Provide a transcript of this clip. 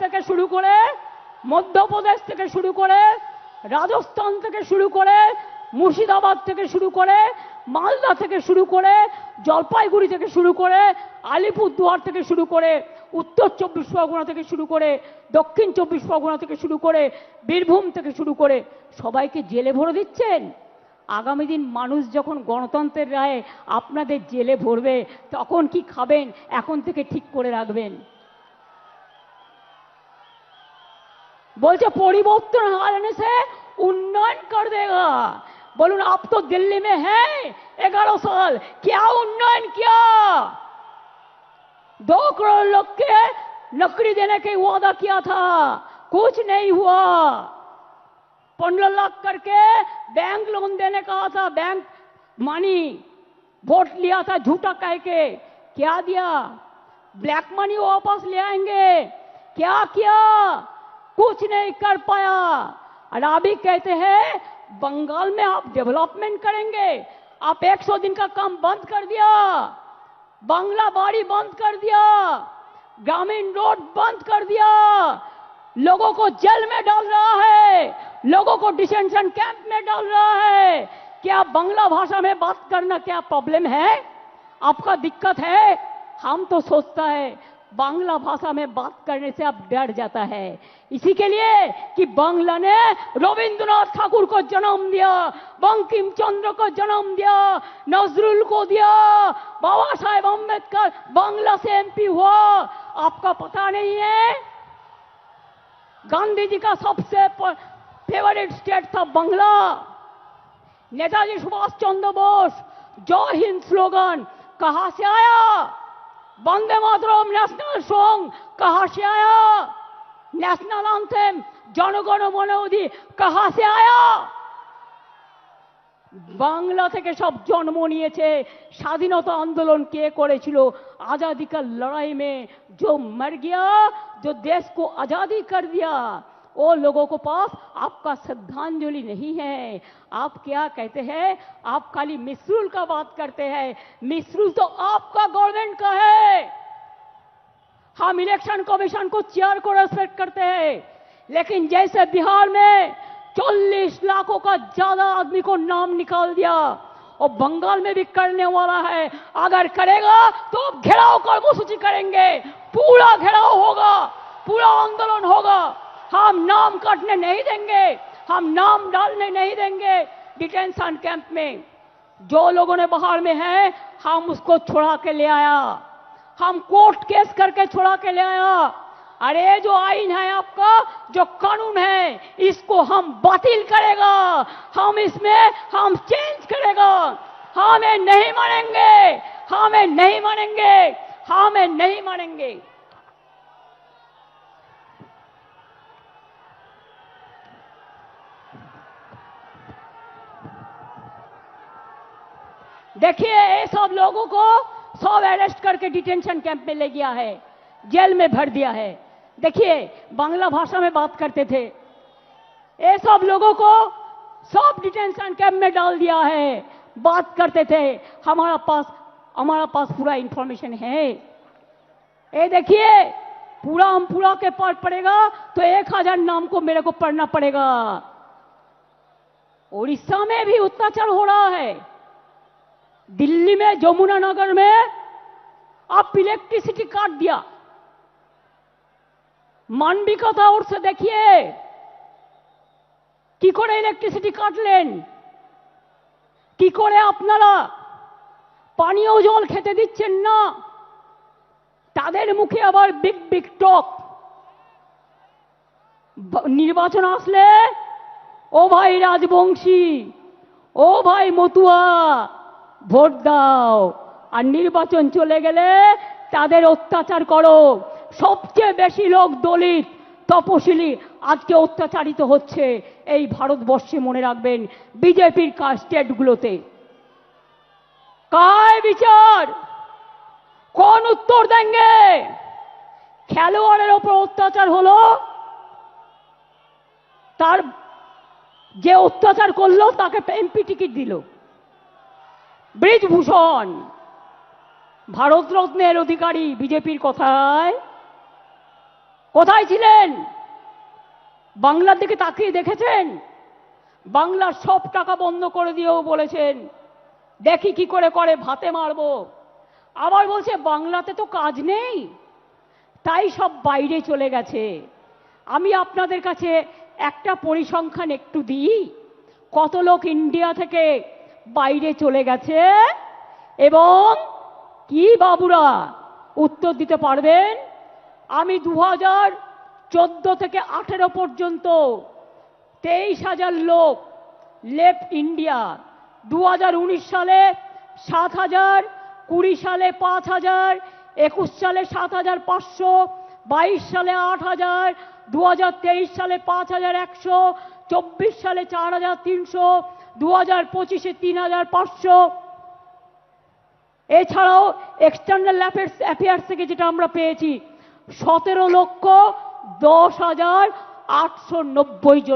থেকে শুরু করে মধ্যপ্রদেশ থেকে শুরু করে রাজস্থান থেকে শুরু করে মুর্শিদাবাদ থেকে শুরু করে মালদা থেকে শুরু করে জলপাইগুড়ি থেকে শুরু করে আলিপুরদুয়ার থেকে শুরু করে উত্তর চব্বিশ পরগনা থেকে শুরু করে দক্ষিণ চব্বিশ পরগনা থেকে শুরু করে বীরভূম থেকে শুরু করে সবাইকে জেলে ভরে দিচ্ছেন আগামী দিন মানুষ যখন গণতন্ত্রের রায়ে আপনাদের জেলে ভরবে তখন কি খাবেন এখন থেকে ঠিক করে রাখবেন बोलते, परिवर्तन आने से उन्नयन कर देगा। बोलून, आप तो दिल्ली में हैं ग्यारह साल, क्या उन्नयन किया? दो करोड़ लोग के नौकरी देने के वादा किया था, कुछ नहीं हुआ। पंद्रह लाख करके बैंक लोन देने का था, बैंक मनी वोट लिया था, झूठा कह के। क्या दिया? ब्लैक मनी वापस ले आएँगे? क्या किया? कुछ नहीं कर पाया। और अभी कहते हैं, बंगाल में आप डेवलपमेंट करेंगे। आप 100 दिन का काम बंद कर दिया। बांग्ला बाड़ी बंद कर दिया। ग्रामीण रोड बंद कर दिया। लोगों को जेल में डाल रहा है। लोगों को डिसेंशन कैंप में डाल रहा है। क्या बांग्ला भाषा में बात करना क्या प्रॉब्लम है? आपका दिक्कत है? हम तो सोचता है बांग्ला भाषा में बात करने से अब डर जाता है। इसी के लिए कि बांग्ला ने रविंद्रनाथ ठाकुर को जन्म दिया, बंकिम चंद्र को जन्म दिया, नजरुल को दिया, बाबा साहेब अंबेडकर बांग्ला से एमपी हुआ। आपका पता नहीं है? गांधी जी का सबसे फेवरेट स्टेट था बांग्ला। नेताजी सुभाष चंद्र बोस, जय हिंद स्लोगन कहाँ से आया? বন্দে মাতরম ন্যাশনাল সং কাহাসে আয়া ন্যাশনাল আনথেম জনগণ মনে অধি কাহাসে আয়া বাংলা থেকে সব জন্ম নিয়েছে, স্বাধীনতা আন্দোলন কে করেছিল? আজাদি কার লড়াই মে জো মর গিয়া জো দেশ কো আজাদি কর দিয়া। वो लोगों को पास, आपका श्रद्धांजलि नहीं है। आप क्या कहते हैं? आप खाली मिसरूल का बात करते हैं। मिसरूल तो आपका गवर्नमेंट का है। हम इलेक्शन कमीशन को चेयर को रेस्पेक्ट करते हैं। लेकिन जैसे बिहार में चालीस लाखों का ज़्यादा आदमी को नाम निकाल दिया, और बंगाल में भी करने वाला है, अगर करेगा तो घेराव कर्मसूची करेंगे। पूरा घेराव होगा, पूरा आंदोलन होगा। हम नाम काटने नहीं देंगे, हम नाम डालने नहीं देंगे। डिटेंशन कैंप में जो लोगों ने बाहर में है, हम उसको छुड़ा के ले आया। हम कोर्ट केस करके छुड़ा के ले आया। अरे, जो आइन है आपका, जो कानून है, इसको हम बातिल करेगा। हम इसमें, हम चेंज करेगा। हमें नहीं मानेंगे, हमें नहीं मानेंगे, हमें नहीं मानेंगे। देखिए, ये सब लोगों को सब अरेस्ट करके डिटेंशन कैंप में ले गया है। जेल में भर दिया है। देखिए, बांग्ला भाषा में बात करते थे। ये सब लोगों को सब डिटेंशन कैंप में डाल दिया है। बात करते थे। हमारा पास हमारा पास पूरा इंफॉर्मेशन है। ये देखिए, पूरा हम पूरा के पाठ पड़ेगा तो एक हज़ार नाम को मेरे को पढ़ना पड़ेगा। उड़ीसा में भी अत्याचार हो रहा है। दिल्ली में जमुना नगर में आप इलेक्ट्रिसिटी काट दिया মানবিকতা উঠছে দেখিয়ে কি করে ইলেকট্রিসিটি কাটলেন কি করে আপনারা পানীয় জল খেতে দিচ্ছেন না তাদের মুখে আবার বিগ বিগ টক ব- নির্বাচন আসলে ও ভাই রাজবংশী ও ভাই মতুয়া ভোট দাও। আর নির্বাচন চলে গেলে তাদের অত্যাচার করো। সবচেয়ে বেশি লোক দলিত, তপশিলি আজকে অত্যাচারিত হচ্ছে। এই ভারতবর্ষে মনে রাখবেন বিজেপির কাজ স্টেটগুলোতে। কায় বিচার? কোন উত্তর দেंगे খেলোয়াড়ের ওপর অত্যাচার হলো? তার যে অত্যাচার করল, তাকে এমপি টিকিট দিল। ব্রিজভূষণ। ভারতরত্নের অধিকারী বিজেপির কথায়, কোথায় ছিলেন? বাংলার দিকে তাকিয়ে দেখেছেন? বাংলার সব টাকা বন্ধ করে দিয়েও বলেছেন, দেখি কি করে করে ভাতে মারবো। আবার বলছে, বাংলাতে তো কাজ নেই। তাই সব বাইরে চলে গেছে। আমি আপনাদের কাছে একটা পরিসংখ্যান একটু দিই। কত লোক ইন্ডিয়া থেকে বাইরে চলে গেছে এবং কি বাবুরা উত্তর দিতে পারবেন? আমি দু হাজার চোদ্দ থেকে আঠেরো পর্যন্ত তেইশ হাজার লোক লেফট ইন্ডিয়া দু হাজার উনিশ সালে সাত হাজার, কুড়ি সালে পাঁচ হাজার, একুশ সালে সাত হাজার পাঁচশো, বাইশ সালে আট হাজার দু সালে পাঁচ হাজার একশো, চব্বিশ সালে চার হাজার তিনশো দু হাজার পঁচিশে তিন হাজার পাঁচশো। এছাড়াও এক্সটার্নাল অ্যাফেয়ার্স অ্যাফেয়ার্স থেকে যেটা আমরা পেয়েছি, সতেরো লক্ষ দশ হাজার আটশো নব্বই জন।